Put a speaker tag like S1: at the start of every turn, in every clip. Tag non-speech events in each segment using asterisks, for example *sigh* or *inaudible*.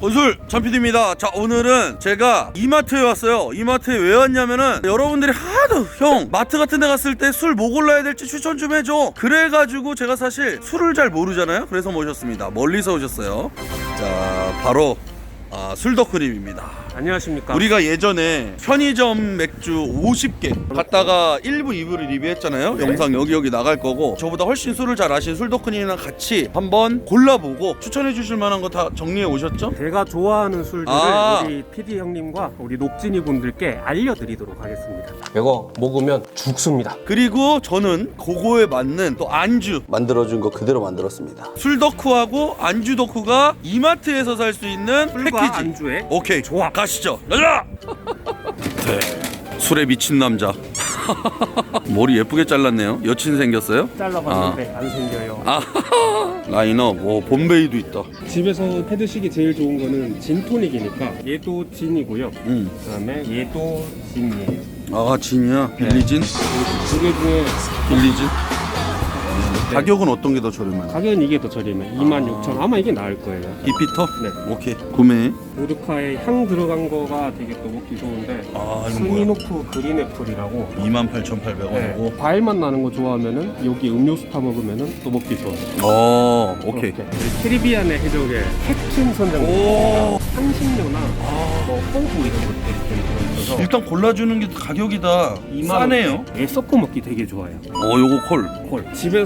S1: 건술 전PD입니다. 자 오늘은 제가 이마트에 왔어요. 이마트에 왜 왔냐면은 여러분들이 하도 형 마트 같은 데 갔을 때 술 뭐 골라야 될지 추천 좀 해줘. 그래가지고 제가 사실 술을 잘 모르잖아요. 그래서 모셨습니다. 멀리서 오셨어요. 자 바로 아, 술덕크림입니다.
S2: 안녕하십니까.
S1: 우리가 예전에 편의점 맥주 50개 갔다가 1부, 2부를 리뷰했잖아요. 영상 여기 여기 나갈 거고 저보다 훨씬 술을 잘 아신 술덕크님이랑 같이 한번 골라보고 추천해 주실 만한 거 다 정리해 오셨죠?
S2: 제가 좋아하는 술들을
S1: 아.
S2: 우리 PD 형님과 우리 녹진이 분들께 알려드리도록 하겠습니다.
S3: 이거 먹으면 죽습니다.
S1: 그리고 저는 그거에 맞는 또 안주
S4: 만들어준 거 그대로 만들었습니다.
S1: 술덕후하고 안주 덕후가 이마트에서 살 수 있는
S2: 술과
S1: 패키지
S2: 안주에
S1: 오케이 좋아 가 시죠 가자 네. 술에 미친 남자 머리 예쁘게 잘랐네요 여친 생겼어요?
S2: 잘라봤는데 안 생겨요.
S1: 아 라인업 오 봄베이도 있다
S2: 집에서 해드시기 제일 좋은 거는 진토닉이니까 얘도 진이고요.
S1: 음.
S2: 그다음에 얘도 진이에요.
S1: 아 진이야 빌리진
S2: 두 개 중에
S1: 빌리진 가격은 어떤 게 더 저렴해요?
S2: 가격은 이게 더 저렴해. 26,000. 아마 이게 나을 거예요.
S1: 비피터?
S2: 네.
S1: 오케이 구매
S2: 보드카에 향 들어간 거가 되게 또 먹기 좋은데
S1: 아 이건 뭐야?
S2: 스미노프 그린 애플이라고
S1: 28,800원이고
S2: 네. 과일 맛 나는 거 좋아하면은 여기 음료수 타 먹으면은 또 먹기 좋아요.
S1: 어 오케이
S2: 그렇게. 캐리비안의 해적의 캡틴 선장
S1: 오.
S2: 향신료나 뭐 호구 이런 것들이 좀 들어있어서
S1: 일단 골라주는 게 가격이다
S2: 2만
S1: 싸네요
S2: 얘 섞어 먹기 되게 좋아요.
S1: 어 요거 콜
S2: 콜. 집에서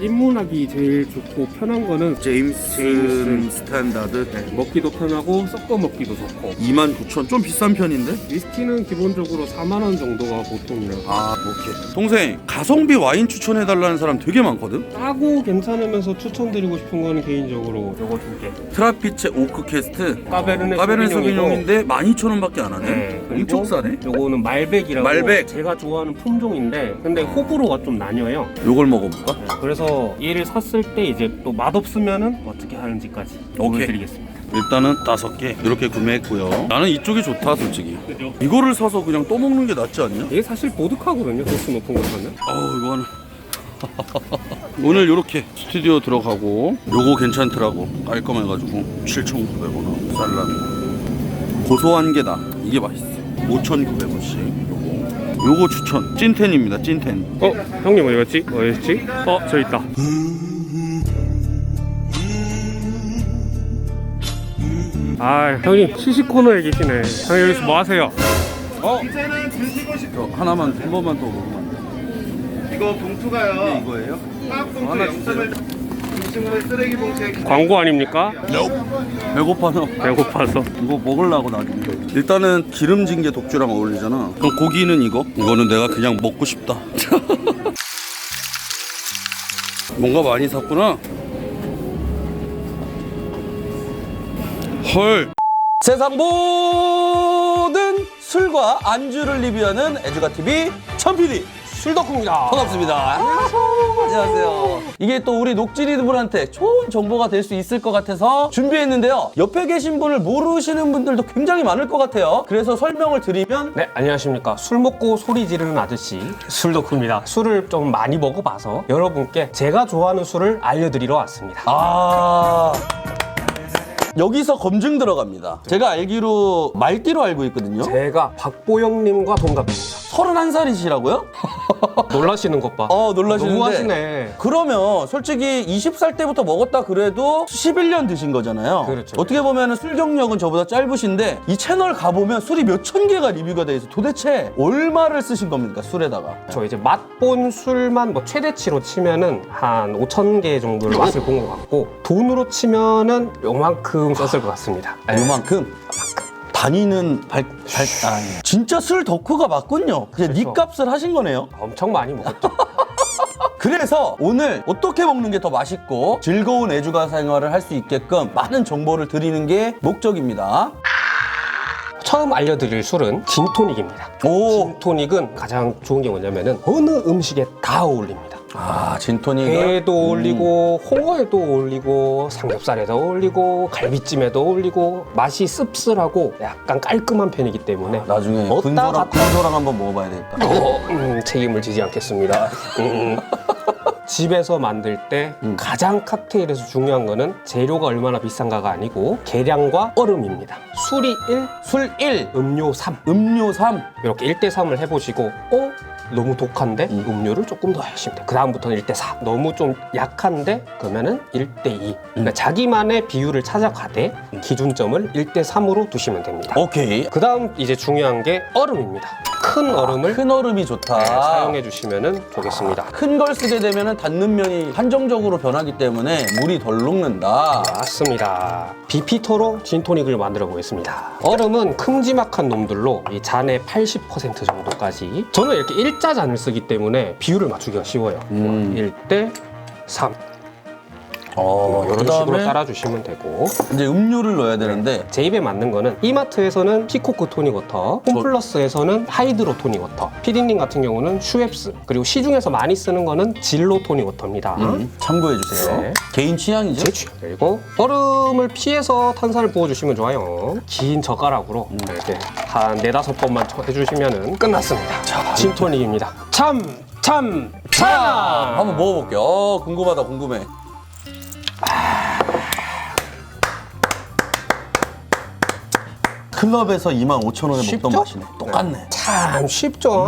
S2: 입문하기 제일 좋고 편한 거는
S1: 제임스
S2: 제임스.
S1: 스탠다드
S2: 네, 먹기도 편하고 섞어 먹기도 좋고
S1: 29,000 좀 비싼 편인데?
S2: 위스키는 기본적으로 4만 원 정도가 보통이에요.
S1: 아 오케이 동생 가성비 와인 추천해달라는 사람 되게 많거든?
S2: 싸고 괜찮으면서 추천드리고 싶은 거는 개인적으로 요거 두 개.
S1: 트라피체 오크 캐스트
S2: 까베르네
S1: 까베르네
S2: 소비뇽이고
S1: 소비뇽인데 12,000원 밖에 안 하네
S2: 네,
S1: 엄청 싸네
S2: 요거는 말백이라고
S1: 말백.
S2: 제가 좋아하는 품종인데 근데 호불호가 좀 나뉘어요.
S1: 요걸 먹어 볼까?
S2: 네, 그래서 얘를 샀을 때 이제 또 맛없으면은 어떻게 하는지까지. 보여드리겠습니다.
S1: 일단은 다섯 개 이렇게 구매했고요 나는 이쪽이 좋다 솔직히? 이거를 사서 그냥 또 먹는 게 낫지 않냐?
S2: 이게 사실 보드카거든요. 도수 높은 거 사면.
S1: 어우 이거는 *laughs* 오늘 요렇게 스튜디오 들어가고 요거 괜찮더라고 깔끔해가지고 7,900원 살라미 고소한 게다 이게 맛있어 5,900원씩 요거 요거 추천 찐텐입니다 찐텐
S2: 어, 형님 어디 갔지? 어디 갔지? 어, 저 있다. 아, 형님 시식 코너에 계시네. 형님 여기서 뭐 하세요?
S1: 어? 저 하나만 한 번만 더 먹으면 안 돼?
S5: 이거 봉투가요.
S1: 이거예요?
S5: 화학 봉투
S1: 하나
S5: 영점을 중 심으로 쓰레기 봉투에
S2: 광고 아닙니까?
S1: 배고파서
S2: 배고파서.
S1: 이거 먹으려고 나중에 일단은 기름진 게 독주랑 어울리잖아 그럼 고기는 이거? 이거는 내가 그냥 먹고 싶다 *laughs* 뭔가 많이 샀구나 헐
S4: 세상 모든 술과 안주를 리뷰하는 에듀가 TV 천PD
S3: 술덕후입니다.
S4: 반갑습니다. 안녕하세요. 이게 또 우리 녹진이 분한테 좋은 정보가 될 수 있을 것 같아서 준비했는데요. 옆에 계신 분을 모르시는 분들도 굉장히 많을 것 같아요. 그래서 설명을 드리면
S3: 네, 안녕하십니까. 술 먹고 소리 지르는 아저씨 술덕후입니다. 술을 좀 많이 먹어봐서 여러분께 제가 좋아하는 술을 알려드리러 왔습니다.
S4: 아 여기서 검증 들어갑니다. 제가 알기로 말띠로 알고 있거든요.
S3: 제가 박보영님과 동갑입니다.
S4: 31살이시라고요? *laughs*
S3: 놀라시는 것 봐.
S4: 어 놀라시는데
S3: 너무 하시네.
S4: 그러면 솔직히 20살 때부터 먹었다 그래도 11년 드신 거잖아요.
S3: 그렇죠.
S4: 어떻게 보면 술 경력은 저보다 짧으신데 이 채널 가보면 술이 몇 천 개가 리뷰가 돼 있어. 도대체 얼마를 쓰신 겁니까 술에다가?
S3: 저 이제 맛본 술만 뭐 최대치로 치면은 한 5천 개 정도를 맛을 본 것 같고 돈으로 치면은 요만큼 썼을 것 같습니다. 네.
S4: 요만큼. 다니는 발, 발, 아, 진짜 술 덕후가 맞군요. 그냥 니
S3: 그렇죠.
S4: 값을 하신 거네요.
S3: 엄청 많이 먹었죠. *laughs*
S4: 그래서 오늘 어떻게 먹는 게 더 맛있고 즐거운 애주가 생활을 할 수 있게끔 많은 정보를 드리는 게 목적입니다.
S3: 처음 알려드릴 술은 진토닉입니다.
S4: 오,
S3: 진토닉은 가장 좋은 게 뭐냐면은 어느 음식에 다 어울립니다.
S4: 아 진토닉.
S3: 회에도 어울리고 홍어에도 어울리고 삼겹살에도 어울리고 갈비찜에도 어울리고 맛이 씁쓸하고 약간 깔끔한 편이기 때문에
S4: 나중에
S3: 어디다
S4: 군소랑
S3: 갖다-
S4: 군소랑 한번 먹어봐야 되겠다.
S3: 어, 음, 책임을 지지 않겠습니다. 음.
S2: 집에서 만들 때 가장 칵테일에서 중요한 거는 재료가 얼마나 비싼가가 아니고 계량과 얼음입니다. 술이 1,
S1: 술 1,
S2: 음료 3.
S1: 음료 3.
S2: 이렇게 1대 3을 해보시고 어? 너무 독한데 음료를 조금 더 하시면 돼요. 그 다음부터는 1대 4. 너무 좀 약한데 그러면은 1대 2. 그러니까 자기만의 비율을 찾아가되 기준점을 1대 3으로 두시면 됩니다.
S1: 오케이.
S2: 그 다음 이제 중요한 게 얼음입니다. 큰 얼음을
S1: 큰 얼음이 좋다.
S2: 네, 사용해 주시면 좋겠습니다.
S1: 큰 걸 쓰게 되면 닿는 면이 한정적으로 변하기 때문에 물이 덜 녹는다.
S2: 맞습니다. 비피토로 진토닉을 만들어 보겠습니다. 얼음은 큼지막한 놈들로 이 잔의 80% 정도까지. 저는 이렇게 일자 잔을 쓰기 때문에 비율을 맞추기가 쉬워요.
S1: 음.
S2: 1대 3.
S1: 어,
S2: 이런
S1: 그다음에
S2: 식으로 따라주시면 되고.
S1: 이제 음료를 넣어야 되는데
S2: 제 입에 맞는 거는 이마트에서는 피코크 토닉 워터, 홈플러스에서는 하이드로 토닉 워터, 피디님 같은 경우는 슈엡스, 그리고 시중에서 많이 쓰는 거는 진로 토닉 워터입니다.
S1: 음, 참고해 주세요.
S2: 네.
S1: 개인 취향이죠.
S2: 제 취향. 그리고 얼음을 피해서 탄산을 부어주시면 좋아요. 긴 젓가락으로 이렇게 한 네다섯 번만 쳐- 해주시면 끝났습니다. 진토닉입니다. 참, 참, 참!
S1: 한번 먹어볼게요. 어, 궁금하다, 궁금해. 클럽에서 25,000원에
S2: 쉽죠?
S1: 먹던 맛이네. 똑같네.
S2: 참 쉽죠.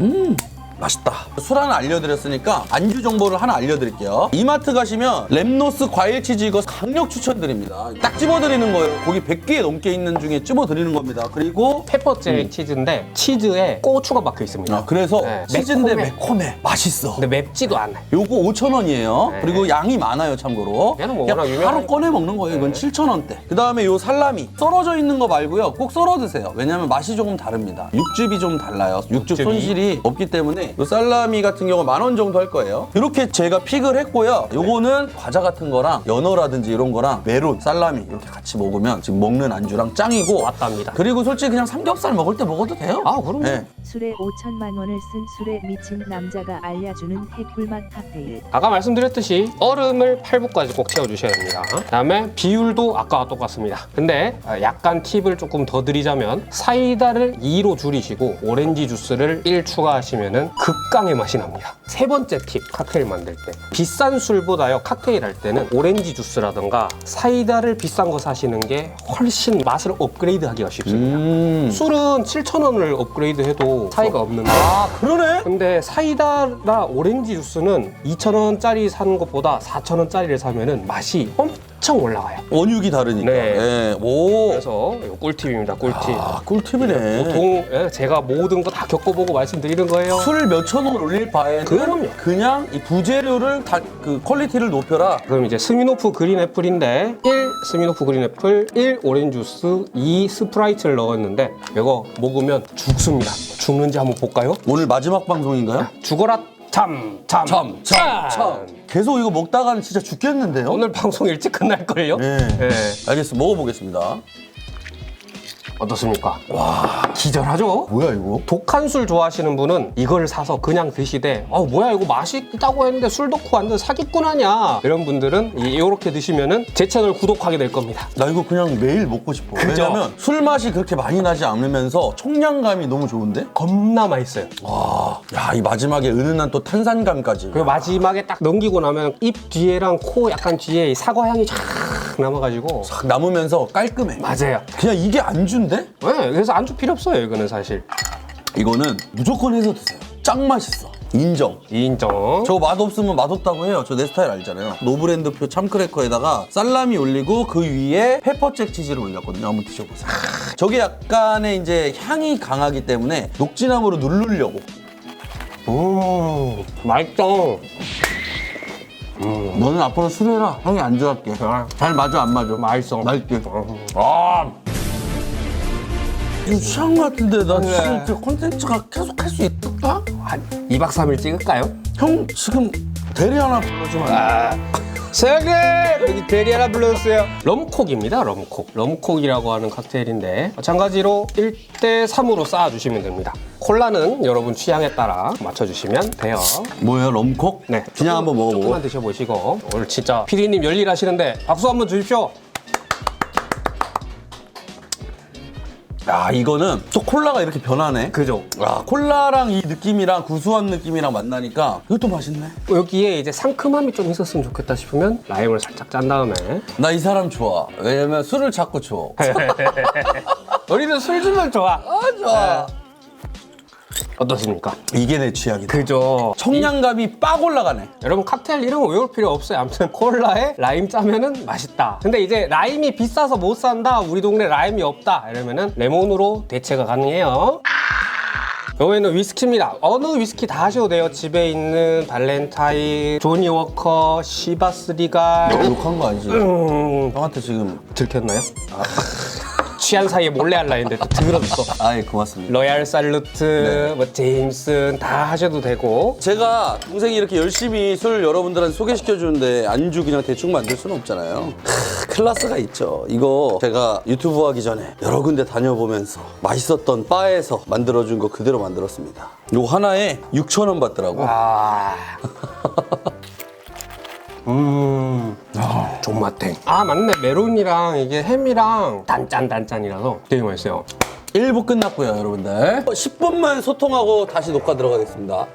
S1: 음, 맛있다. 술 하나 알려드렸으니까 안주 정보를 하나 알려드릴게요. 이마트 가시면 lem노스 과일 치즈 이거 강력 추천드립니다. 딱 집어드리는 거예요. 고기 100개 넘게 있는 중에 집어드리는 겁니다. 그리고
S2: 페퍼잭 치즈인데 치즈에 고추가 박혀 있습니다.
S1: 아, 그래서
S2: 네,
S1: 치즈인데
S2: 매콤해.
S1: 매콤해. 맛있어.
S2: 근데 맵지도 않아 요.
S1: 요거 5,000원이에요.
S2: 네.
S1: 그리고 양이 많아요, 참고로.
S2: 얘는 뭐
S1: 그냥 바로
S2: 유명하니까.
S1: 꺼내 먹는 거예요. 이건 7,000원대. 그 다음에 요 살라미. 썰어져 있는 거 말고요. 꼭 썰어 드세요. 왜냐면 맛이 조금 다릅니다. 육즙이 좀 달라요. 육즙
S2: 육즙이.
S1: 손실이 없기 때문에 요 살라미 같은 경우 만 원 정도 할 거예요. 이렇게 제가 픽을 했고요. 요거는 과자 같은 거랑 연어라든지 이런 거랑 메론, 살라미 이렇게 같이 먹으면 지금 먹는 안주랑 짱이고
S2: 왔답니다.
S1: 그리고 솔직히 그냥 삼겹살 먹을 때 먹어도 돼요.
S2: 아, 그럼요.
S1: 네.
S6: 술에 5천만 원을 쓴 술에 미친 남자가 알려주는 핵꿀맛 칵테일.
S2: 아까 말씀드렸듯이 얼음을 8부까지 꼭 채워주셔야 됩니다. 그다음에 비율도 아까와 똑같습니다. 근데 아, 약간 팁을 조금 더 드리자면 사이다를 2로 줄이시고 오렌지 주스를 1 추가하시면 극강의 맛이 납니다. 세 번째 팁, 칵테일 만들 때. 비싼 술보다요, 칵테일 할 때는 오렌지 주스라던가 사이다를 비싼 거 사시는 게 훨씬 맛을 업그레이드 하기가 쉽습니다.
S1: 음.
S2: 술은 7,000원을 업그레이드 해도 차이가 없는데
S1: 아, 그러네?
S2: 근데 사이다나 오렌지 주스는 2,000원짜리 사는 것보다 4,000원짜리를 사면은 맛이 엄청 올라가요.
S1: 원육이 다르니까.
S2: 네.
S1: 네. 오.
S2: 그래서 이거 꿀팁입니다. 꿀팁.
S1: 아, 꿀팁이네.
S2: 보통 예, 제가 모든 거 다 겪어보고 말씀드리는 거예요.
S1: 술 몇천 원 올릴 바에는
S2: 그럼요.
S1: 그냥 이 부재료를 다, 그 퀄리티를 높여라.
S2: 그럼 이제 스미노프 그린 애플인데 1 스미노프 그린 애플, 1 오렌지 주스, 2 스프라이트를 넣었는데 이거 먹으면 죽습니다. 죽는지 한번 볼까요?
S1: 오늘 마지막 방송인가요?
S2: 죽어라 참, 참,
S1: 참, 참, 참. 계속 이거 먹다가는 진짜 죽겠는데요?
S2: 오늘 방송 일찍 끝날걸요?
S1: 네.
S2: 예.
S1: 알겠어. 먹어보겠습니다.
S2: 어떻습니까? 와 기절하죠?
S1: 뭐야, 이거?
S2: 독한 술 좋아하시는 분은 이걸 사서 그냥 드시되 아 뭐야 이거 맛이 있다고 했는데 술 덕후 완전 사기꾼 아니야 이런 분들은 이렇게 드시면은 제 채널 구독하게 될 겁니다
S1: 나 이거 그냥 매일 먹고 싶어.
S2: 그죠?
S1: 왜냐면 술 맛이 그렇게 많이 나지 않으면서 청량감이 너무 좋은데?
S2: 겁나 맛있어요
S1: 와, 야, 이 마지막에 은은한 또 탄산감까지.
S2: 그리고 마지막에 딱 넘기고 나면 입 뒤에랑 코 약간 뒤에 이 사과 향이 쫙 남아가지고
S1: 딱 남으면서 깔끔해.
S2: 맞아요
S1: 그냥 이게 안주인데?
S2: 네, 그래서 안주 필요 없어요 이거는 사실
S1: 이거는 무조건 해서 드세요. 짱 맛있어. 인정.
S2: 인정
S1: 저 맛없으면 맛없다고 해요. 저 내 스타일 알잖아요. 노브랜드표 참크래커에다가 살라미 올리고 그 위에 페퍼잭 치즈를 올렸거든요. 한번 드셔보세요. 저게 약간의 이제 향이 강하기 때문에 녹진함으로 누르려고.
S2: 음 맛있어
S1: 너는 앞으로 술해라. 형이 안주할게.
S2: 아.
S1: 잘 맞아 안 맞아?
S2: 맛있어
S1: 맛있게. 아. 이거 취한 것 같은데 나
S2: 네.
S1: 지금 저 콘텐츠가 계속 할 수 있을까?
S2: 한 2박 3일 찍을까요?
S1: 형 지금 대리 하나 불러주면 안 돼?
S2: 사장님 여기 대리 하나 불러주세요 럼콕입니다 럼콕 럼콕이라고 하는 칵테일인데 마찬가지로 1대 3으로 쌓아주시면 됩니다 콜라는 여러분 취향에 따라 맞춰주시면 돼요
S1: 뭐예요? 럼콕?
S2: 네
S1: 그냥 한번 먹어보고.
S2: 조금만 드셔보시고 오늘 진짜 피디님 열일하시는데 박수 한번 주십시오
S1: 야 이거는 또 콜라가 이렇게 변하네.
S2: 그죠?
S1: 아 콜라랑 이 느낌이랑 구수한 느낌이랑 만나니까 이것도 맛있네.
S2: 여기에 이제 상큼함이 좀 있었으면 좋겠다 싶으면 라임을 살짝 짠 다음에
S1: 나 이 사람 좋아. 왜냐면 술을 자꾸 줘. *laughs* *laughs*
S2: 우리는 술 주면 좋아.
S1: 아 좋아.
S2: 어떠십니까?
S1: 이게 내 취향이다.
S2: 그죠?
S1: 청량감이 빡 올라가네.
S2: 여러분 칵테일 이름 외울 필요 없어요. 아무튼 콜라에 라임 짜면은 맛있다. 근데 이제 라임이 비싸서 못 산다. 우리 동네 라임이 없다. 이러면은 레몬으로 대체가 가능해요. 여기는 위스키입니다. 어느 위스키 다 하셔도 돼요. 집에 있는 발렌타인, 조니 워커, 시바스 리갈.
S1: 욕한 거 아니지?
S2: 음,
S1: 형한테 지금
S2: 들켰나요? 취한 사이에 몰래 할라 했는데 또 들었어.
S1: 아이 고맙습니다.
S2: 로얄 살루트, 뭐 제임슨 다 하셔도 되고.
S1: 제가 동생이 이렇게 열심히 술 여러분들한테 소개시켜 주는데 안주 그냥 대충 만들 수는 없잖아요. 크, 클래스가 있죠. 이거 제가 유튜브 하기 전에 여러 군데 다녀보면서 맛있었던 바에서 만들어준 거 그대로 만들었습니다. 이거 하나에 6천 원 받더라고.
S2: 아. *laughs* 음. 존맛탱. 아, 맞네. 메론이랑 이게 햄이랑 단짠단짠이라서 되게 맛있어요.
S1: 1부 끝났고요, 여러분들. 10분만 소통하고 다시 녹화 들어가겠습니다.